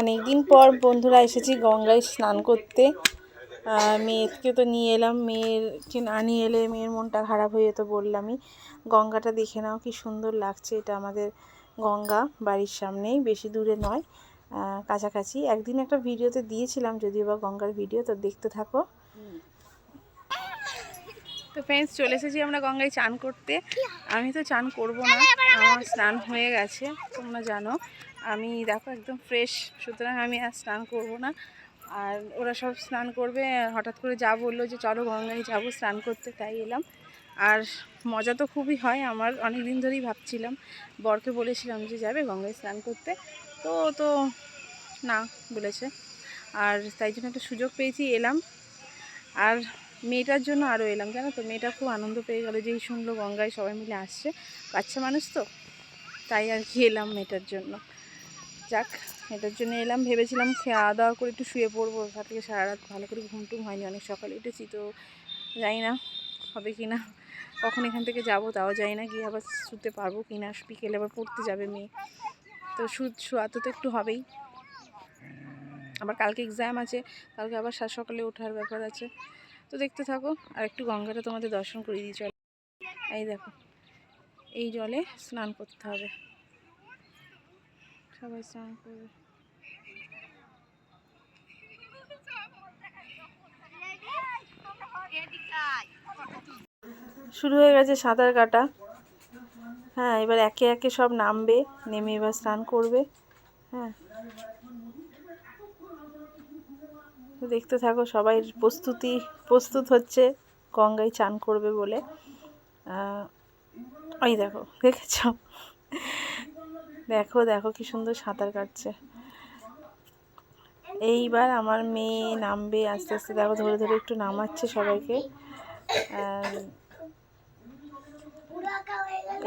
অনেক দিন পর বন্ধুরা এসেছি গঙ্গায় স্নান করতে। মেয়েকে তো নিয়ে এলাম মেয়ের না নিয়ে এলে মেয়ের মনটা খারাপ হয়ে যেত বললামই। গঙ্গাটা দেখে নাও কি সুন্দর লাগছে, এটা আমাদের গঙ্গা, বাড়ির সামনেই, বেশি দূরে নয়। কাছাকাছি। একদিন একটা ভিডিওতে দিয়েছিলাম যদিও বা গঙ্গার ভিডিও তো দেখতে থাকো। তো ফ্রেন্ডস চলে এসেছি আমরা গঙ্গায় চান করতে। আমি তো চান করব না আমার স্নান হয়ে গেছে তোমরা জানো। আমি দেখো একদম ফ্রেশ সুতরাং আমি আর স্নান করব না। আর ওরা সব স্নান করবে হঠাৎ করে যা বলল যে চলো গঙ্গায় যাব স্নান করতে তাই এলাম। আর মজা তো খুবই হয় আমার অনেক দিন ধরেই ভাবছিলাম। বরকে বলেছিলাম যে যাবে গঙ্গায় স্নান করতে। তো তো না বলেছে। আর তাই জন্য একটা সুযোগ পেয়েছি, এলাম। আর মেয়েটার জন্য আরও এলাম, জানো তো? মেয়েটা খুব আনন্দ পেয়ে গেলো, যেই শুনলো গঙ্গায় সবাই মিলে আসছে। বাচ্চা মানুষ তো? তাই আর কি এলাম মেয়েটার জন্য। যাক এটার জন্য এলাম, ভেবেছিলাম খাওয়া দাওয়া করে একটু শুয়ে পড়ব। তার থেকে সারা রাত ভালো করে ঘুম টুম হয়নি, অনেক সকালে উঠেছি তো জানি না হবে কি না। কখন এখান থেকে যাব তাও জানি না, গিয়ে আবার শুতে পারব কি না। বিকেলে আবার পড়তে যাবে মেয়ে। তো শু শোয়াতে তো একটু হবেই। আবার কালকে এক্সাম আছে, কালকে আবার সাত সকালে ওঠার ব্যাপার আছে। তো দেখতে থাকো, আর একটু গঙ্গাটা তোমাদের দর্শন করে দিই, চলো। এই দেখো, এই জলে স্নান করতে হবে। সবাই স্নান করবে। শুরু হয়ে গেছে সাঁতার কাটা। হ্যাঁ এবার একে একে সব নামবে, নেমে এবার স্নান করবে। হ্যাঁ। দেখতে থাকো, সবাই প্রস্তুতি, প্রস্তুত হচ্ছে, গঙ্গায় চান করবে বলে। ওই দেখো, দেখেছ? দেখো দেখো কি সুন্দর সাঁতার কাটছে। এইবার আমার মেয়ে নামবে, আস্তে আস্তে, দেখো, ধরে ধরে একটু নামাচ্ছে সবাইকে।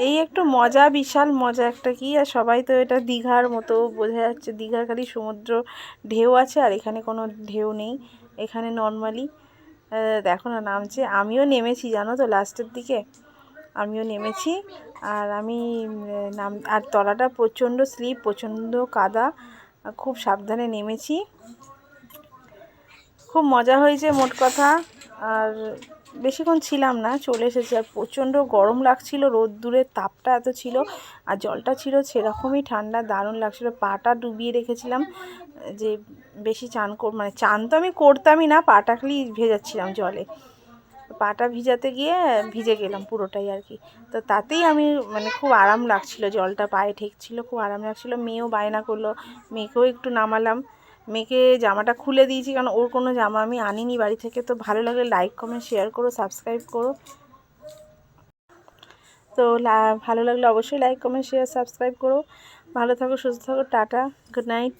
এই একটু মজা, বিশাল মজা একটা কি, আর সবাই তো এটা দীঘার মতো বোঝা যাচ্ছে। দীঘার খালি সমুদ্র ঢেউ আছে, আর এখানে কোনো ঢেউ নেই, এখানে নর্মালি দেখো না, নামছে। আমিও নেমেছি, জানো তো লাস্টের দিকে। আমিও নেমেছি, আর আমি নাম, আর তলাটা প্রচণ্ড স্লিপ, প্রচণ্ড কাদা খুব সাবধানে নেমেছি। খুব মজা হয়েছে, মোট কথা। আর বেশিক্ষণ ছিলাম না, চলে এসেছি। আর প্রচণ্ড গরম লাগছিল রোদ্দুরের তাপটা এত ছিল, আর জলটা ছিল সেরকমই ঠান্ডা, দারুণ লাগছিল। পাটা ডুবিয়ে রেখেছিলাম, যে বেশি চান কর মানে চান তো আমি করতামই না, পাটা খালি ভেজাচ্ছিলাম জলে। পাটা ভিজাতে গিয়ে ভিজে গেলাম পুরোটাই আর কি। তো তাতেই আমি মানে খুব আরাম লাগছিল, জলটা পায়ে ঠেকছিল, খুব আরাম লাগছিল। মেয়েও বায়না করল, মেয়েকেও একটু নামালাম। মেয়েকে জামাটা খুলে দিয়েছি কারণ ওর কোনো জামা আমি আনিনি বাড়ি থেকে, তো ভালো লাগে লাইক কমেন্ট শেয়ার করো সাবস্ক্রাইব করো। তো ভালো লাগলে অবশ্যই লাইক কমেন্ট শেয়ার সাবস্ক্রাইব করো। ভালো থাকো, সুস্থ থাকো, টাটা গুড নাইট